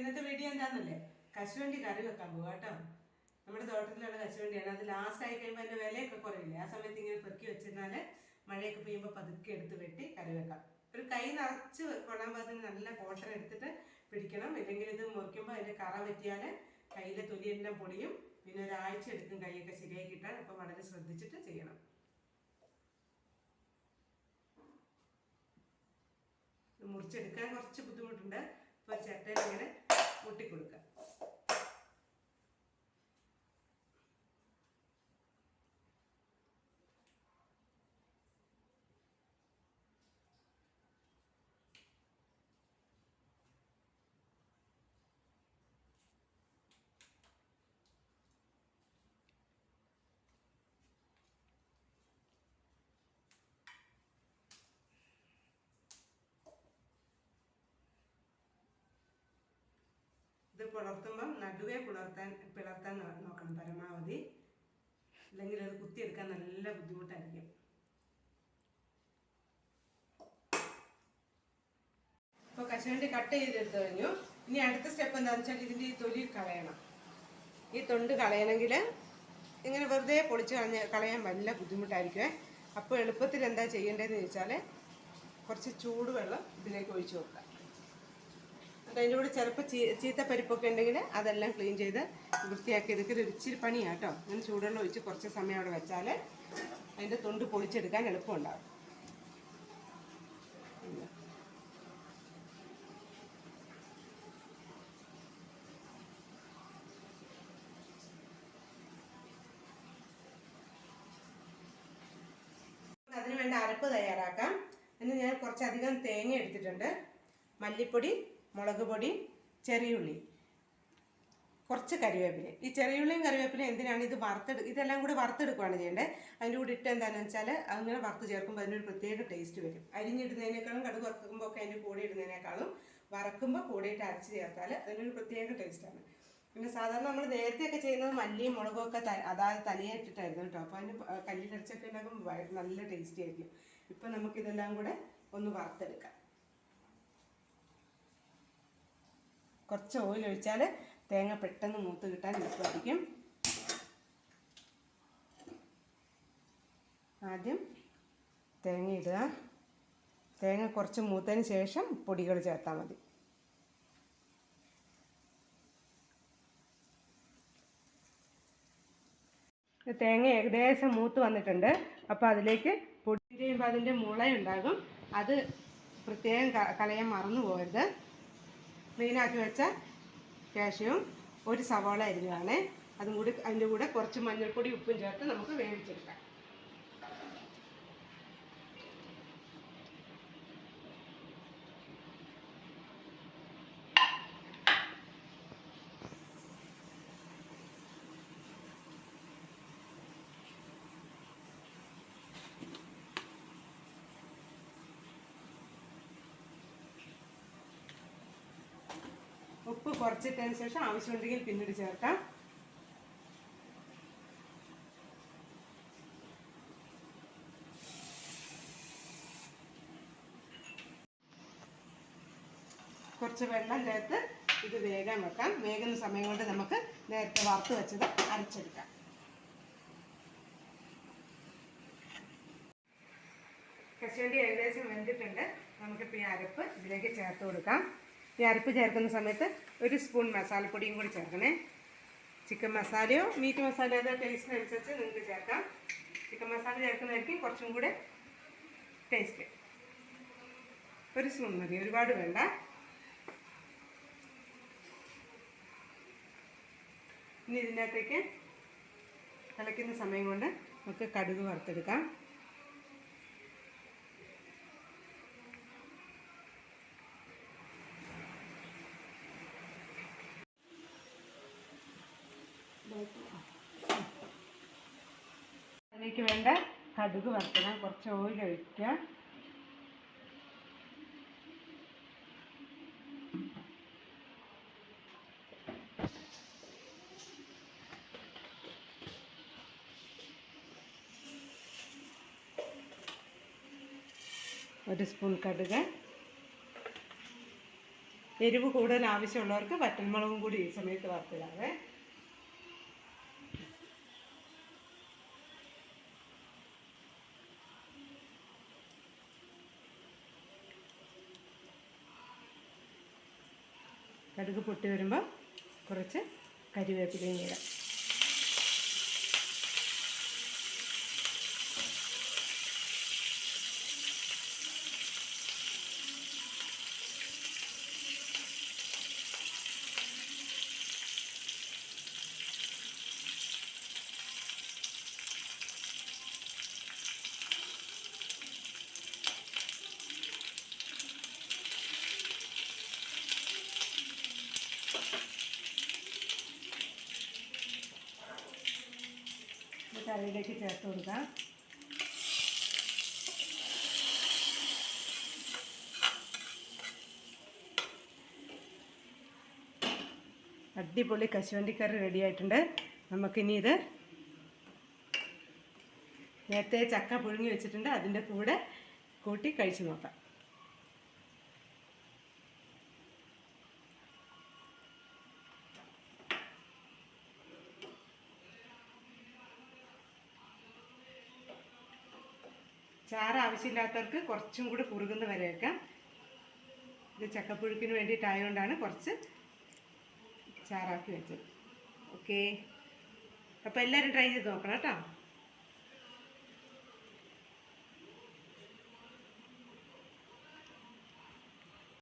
ഇന്നത്തെ വീഡിയോ എന്താണെന്നല്ലേ കശുവണ്ടി കറി വെക്കാൻ പോകാം കേട്ടോ. നമ്മുടെ തോട്ടത്തിലുള്ള കശുവണ്ടിയാണ്. അത് ലാസ്റ്റ് ആയി കഴിയുമ്പോൾ അതിന്റെ വിലയൊക്കെ കുറയില്ലേ ആ സമയത്ത് ഇങ്ങനെ പെറുക്കി വെച്ചിരുന്നാൽ മഴയൊക്കെ പെയ്യുമ്പോൾ പതുക്കെ എടുത്ത് വെട്ടി കറി വെക്കാം. ഒരു കൈ നിറച്ച് കൊള്ളാൻ പാകത്തിന് നല്ല കോട്ടർ എടുത്തിട്ട് പിടിക്കണം. ഇല്ലെങ്കിൽ ഇത് മുറിക്കുമ്പോൾ അതിന്റെ കറ പറ്റിയാൽ കയ്യിലെ തൊലിയെല്ലാം പൊടിയും പിന്നെ ഒരാഴ്ച എടുക്കും കൈയൊക്കെ ശരിയായി കിട്ടാൻ. അപ്പോൾ വളരെ ശ്രദ്ധിച്ചിട്ട് ചെയ്യണം. മുറിച്ചെടുക്കാൻ കുറച്ച് ബുദ്ധിമുട്ടുണ്ട്. ഇപ്പോൾ ചിരട്ടയിൽ ഇങ്ങനെ മുട്ടിക്കൊടുക്കുക ഇത് പുലർത്തുമ്പം നടുവേ പുലർത്താൻ പിളർത്താൻ നോക്കണം. പരമാവധി. അല്ലെങ്കിൽ അത് കുത്തിയെടുക്കാൻ നല്ല ബുദ്ധിമുട്ടായിരിക്കും. ഇപ്പോൾ കശുവണ്ടി കട്ട് ചെയ്തെടുത്ത് കഴിഞ്ഞു. ഇനി അടുത്ത സ്റ്റെപ്പ് എന്താണെന്ന് വെച്ചാൽ ഇതിന്റെ ഈ തൊലി കളയണം. ഈ തൊണ്ട് കളയണമെങ്കിൽ ഇങ്ങനെ വെറുതെ പൊളിച്ച് കളഞ്ഞ് കളയാൻ വല്ല ബുദ്ധിമുട്ടായിരിക്കും അപ്പോൾ എളുപ്പത്തിൽ എന്താ ചെയ്യേണ്ടതെന്ന് ചോദിച്ചാൽ കുറച്ച് ചൂടുവെള്ളം ഇതിലേക്ക് ഒഴിച്ചു എന്നിട്ട് അതിന്റെ കൂടെ ചിലപ്പോൾ ചീ ചീത്ത പരിപ്പൊക്കെ ഉണ്ടെങ്കിൽ അതെല്ലാം ക്ലീൻ ചെയ്ത് വൃത്തിയാക്കി എടുക്കുന്ന ഒരു ഇച്ചിരി പണിയാണ് കേട്ടോ അങ്ങനെ ചൂടുവെള്ളം ഒഴിച്ച് കുറച്ച് സമയം അവിടെ വെച്ചാൽ അതിന്റെ തൊണ്ട് പൊളിച്ചെടുക്കാൻ എളുപ്പമുണ്ടാവും. അതിന് വേണ്ട അരപ്പ് തയ്യാറാക്കാം. ഇന്ന് ഞാൻ കുറച്ചധികം തേങ്ങ എടുത്തിട്ടുണ്ട്. മല്ലിപ്പൊടി മുളക് പൊടി ചെറിയുള്ളി കുറച്ച് കറിവേപ്പില. ഈ ചെറിയുള്ളിയും കറിവേപ്പിലയും എന്തിനാണ് ഇത് വറുത്തെടു ഇതെല്ലാം കൂടി വറുത്തെടുക്കുകയാണ് ചെയ്യേണ്ടത്. അതിന്റെ കൂടെ ഇട്ട് എന്താണെന്ന് വെച്ചാൽ അങ്ങനെ വറുത്ത് ചേർക്കുമ്പോൾ അതിനൊരു പ്രത്യേക ടേസ്റ്റ് വരും. അരിഞ്ഞിടുന്നതിനേക്കാളും കടുക് വറുക്കുമ്പോൾ ഒക്കെ അതിന്റെ കൂടെ ഇടുന്നതിനേക്കാളും വറക്കുമ്പോൾ കൂടെയിട്ട് അരച്ച് ചേർത്താൽ അതിനൊരു പ്രത്യേക ടേസ്റ്റാണ് പിന്നെ സാധാരണ നമ്മൾ നേരത്തെയൊക്കെ ചെയ്യുന്നത് മല്ലിയും മുളകും ഒക്കെ അതായത് തലയായിട്ടിട്ടായിരുന്നു കേട്ടോ. അപ്പോൾ അതിന് കല്ലിലരച്ചൊക്കെ ഉണ്ടാക്കുമ്പോൾ നല്ല ടേസ്റ്റി ആയിരിക്കും. ഇപ്പം നമുക്കിതെല്ലാം കൂടെ ഒന്ന് വറുത്തെടുക്കാം. കുറച്ച് ഓയിൽ ഒഴിച്ചാൽ തേങ്ങ പെട്ടെന്ന് മൂത്ത് കിട്ടാൻ എളുപ്പമായിരിക്കും. ആദ്യം തേങ്ങ ഇടുക. തേങ്ങ കുറച്ച് മൂത്തതിന് ശേഷം പൊടികൾ ചേർത്താൽ മതി. തേങ്ങ ഏകദേശം മൂത്ത് വന്നിട്ടുണ്ട്. അപ്പോൾ അതിലേക്ക് പൊടി കഴിയുമ്പോൾ അതിന്റെ മുളയുണ്ടാകും. അത് പ്രത്യേകം കളയാൻ മറന്നു പോകരുത്. മെയിനാക്കി വെച്ച കാഷ്യവും ഒരു സവാള അരിഞ്ഞതാണ്. അതും കൂടി അതിന്റെ കൂടെ കുറച്ച് മഞ്ഞൾപ്പൊടി ഉപ്പും ചേർത്ത് നമുക്ക് വേവിച്ചെടുക്കാം. ഉപ്പ് കുറച്ചിട്ടതിന് ശേഷം ആവശ്യമുണ്ടെങ്കിൽ പിന്നീട് ചേർക്കാം. കുറച്ച് വെള്ളം ചേർത്ത് ഇത് വേഗം വെക്കാം. വേഗുന്ന സമയം കൊണ്ട് നമുക്ക് നേരത്തെ വറുത്ത് വെച്ചത് അരച്ചെടുക്കാം. കശുവണ്ടി ഏകദേശം വെന്തിട്ടുണ്ട്. നമുക്കിപ്പോൾ ഈ അരപ്പ് ഇതിലേക്ക് ചേർത്ത് കൊടുക്കാം. ഈ അരപ്പ് ചേർക്കുന്ന സമയത്ത് ഒരു സ്പൂൺ മസാലപ്പൊടിയും കൂടി ചേർക്കണേ. ചിക്കൻ മസാലയോ മീറ്റ് മസാല അതോ ടേസ്റ്റിനനുസരിച്ച് നിങ്ങൾക്ക് ചേർക്കാം. ചിക്കൻ മസാല ചേർക്കുന്നതായിരിക്കും കുറച്ചും കൂടെ ടേസ്റ്റ് ഒരു സ്പൂൺ മതി ഒരുപാട് വേണ്ട. ഇനി ഇതിനകത്തേക്ക് തിളയ്ക്കുന്ന സമയം കൊണ്ട് നമുക്ക് കടുക് വറുത്തെടുക്കാം. അതിലേക്ക് വേണ്ട കടുക് വറുക്കണം. കുറച്ച് ഓയിൽ ഒഴിക്കുക. ഒരു സ്പൂൺ കടുക്. എരിവ് കൂടുതൽ ആവശ്യമുള്ളവർക്ക് വറ്റൽമുളകും കൂടി ഈ സമയത്ത് വറുത്തിടാവേ. കടുക് പൊട്ടി വരുമ്പോൾ കുറച്ച് കരിവേപ്പിലയും ഇടാം ഇത് കറിയിലേക്ക് ചേർത്ത് കൊടുക്കാം. അടിപൊളി കശുവണ്ടിക്കറി റെഡി ആയിട്ടുണ്ട്. നമുക്കിനി ഇത് നേരത്തെ ചക്ക പുഴുങ്ങി വെച്ചിട്ടുണ്ട്. അതിന്റെ കൂടെ കൂട്ടി കഴിച്ചു നോക്കാം. ചാറ് ആവശ്യമില്ലാത്തവർക്ക് കുറച്ചും കൂടി കുറുകുന്ന വരെ വെക്കാം. ഇത് ചക്കപ്പുഴുക്കിന് വേണ്ടിയിട്ടായതുകൊണ്ടാണ് കുറച്ച് ചാറാക്കി വെച്ചത്. ഓക്കെ അപ്പോൾ എല്ലാവരും ട്രൈ ചെയ്ത് നോക്കണം കേട്ടോ.